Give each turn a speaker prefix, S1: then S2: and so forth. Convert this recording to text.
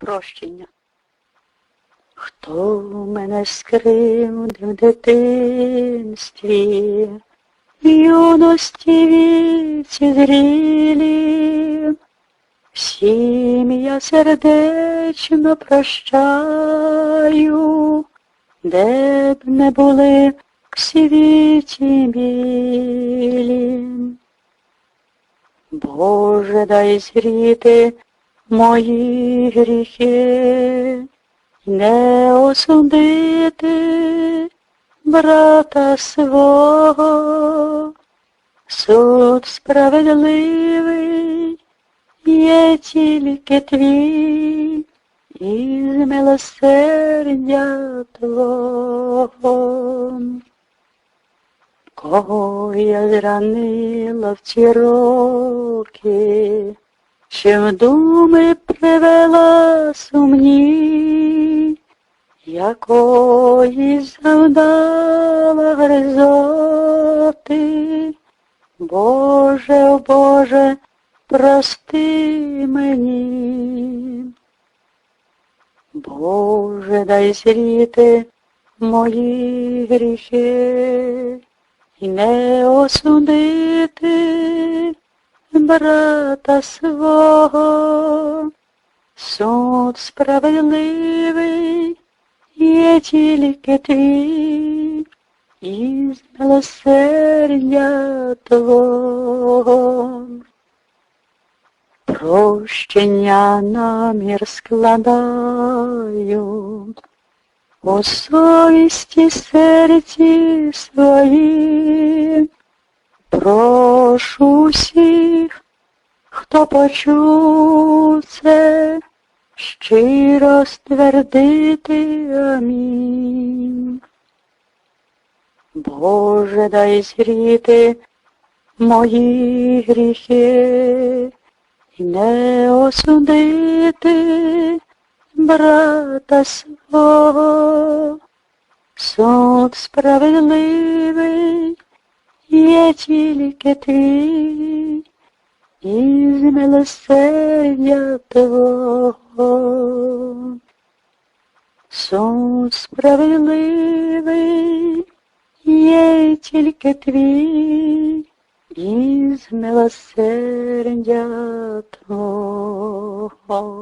S1: Прощення. Хто мене скривдив в дитинстві, юності віці зрілі, всім я сердечно прощаю, де б не були в світі білі. Боже, дай зріти мої гріхи, не осудити брата свого, суд справедливий є тільки твій, із милосердя Твого. Кого я зранила в ці роки, в думи привела сумні, якої завдала гризоти. Боже, Боже, прости мені. Боже, дай зріти мої гріхи і не осудити брата свого. Суд справедливий є тільки твій, із милосердя Твого. Прощення намір складаю, у совісті серці свої, прошу всіх, хто почув це, щиро ствердити амінь. Боже, дай зріти мої гріхи і не осудити брата свого. Суд справедливий є тільки твій, із милосердя Твого. Суд справедливий є тільки твій, із милосердя Твого.